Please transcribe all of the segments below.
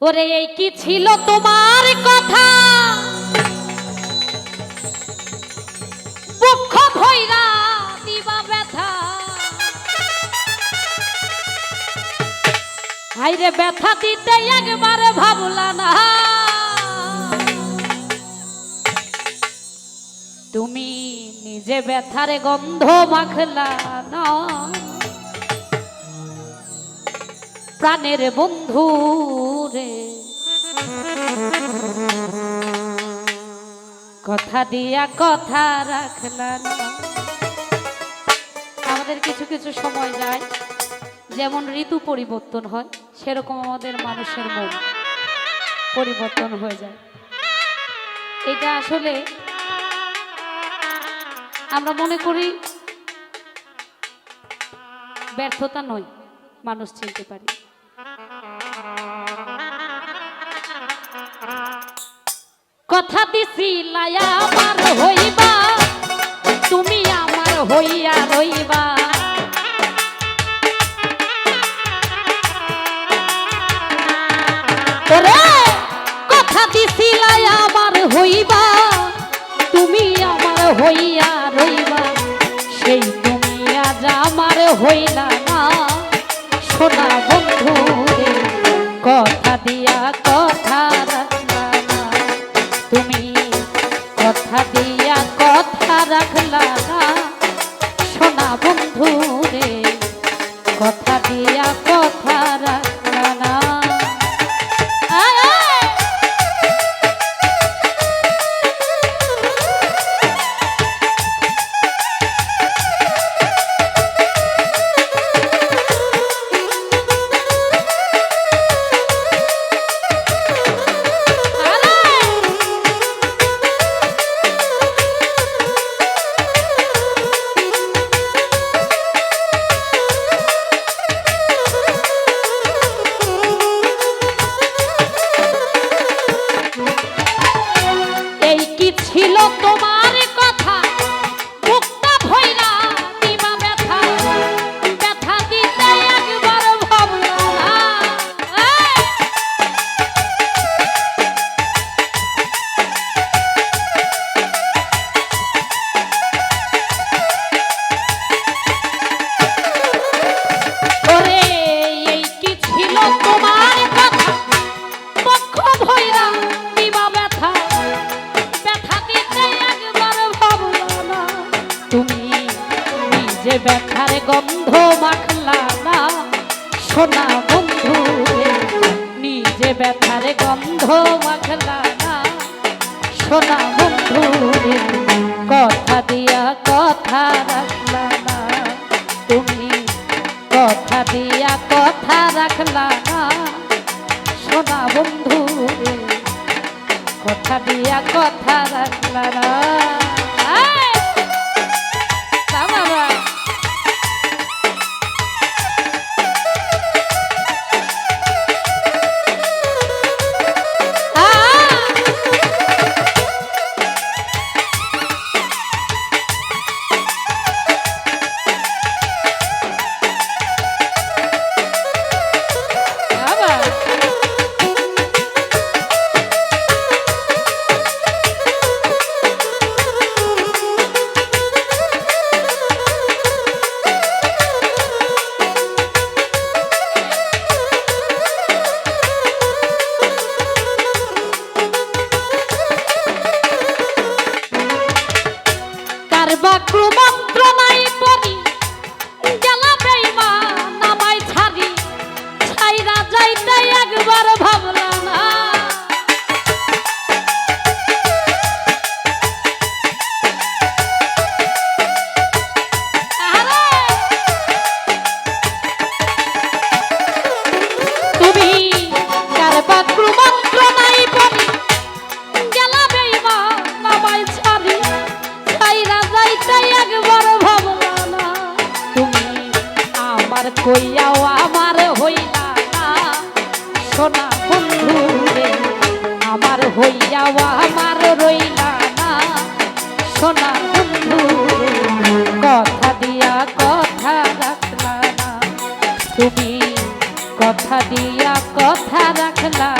ওরে, এই কি ছিল তোমার কথা? ব্যথা। হাইরে ব্যথা দিতে একবারে ভাবলা না। তুমি নিজে ব্যথারে গন্ধ মাখলা না। প্রাণের বন্ধু রে। কথা দিয়া কথা রাখলা না। আমাদের কিছু কিছু সময় যায়, যেমন ঋতু পরিবর্তন হয়, সেরকম আমাদের মানুষের মন পরিবর্তন হয়ে যায়। এটা আসলে আমরা মনে করি ব্যর্থতা নয়, মানুষ চিনতে পারি। কথা দিছি, লায়া আমার হইবা। তুমি আমার হইয়া রইবা। সেই তুমি আজ আমার হইলা না। সোনা বন্ধু গন্ধ মাখলা না সোনা বন্ধু। নিজে ব্যথার গন্ধ মাখলা না সোনা বন্ধু। কথা দিয়া কথা রাখলা না তুমি কথা দিয়া কথা রাখলা না সোনা বন্ধু, কথা দিয়া কথা রাখলা না আমার হইলা না। বন্ধু আমার রইলা না। বন্ধু কথা দিয়া কথা না। কথা দিয়া কথা রাখলা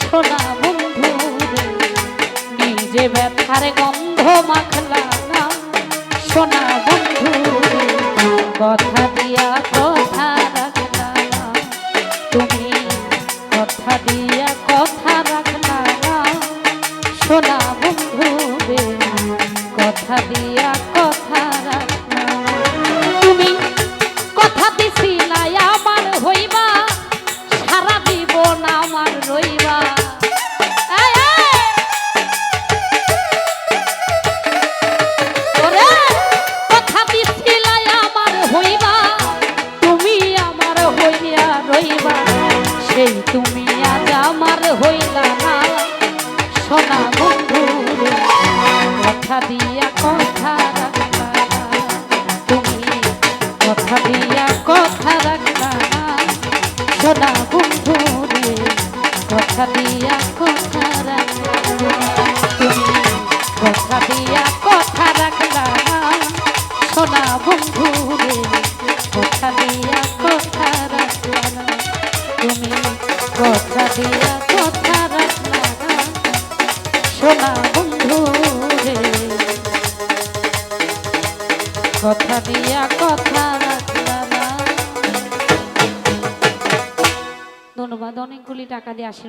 সোনা বন্ধু নিজে ব্যথার গন্ধ মাখলা সোনা সোনা বন্ধু রে, কথা দিয়া কথা রাখলা তুমি কথা দিয়া কথা রাখলা সোনা বন্ধু রে কথা দিয়া কথা দিয়া কোটি টাকা দিয়ে আশীর্বাদ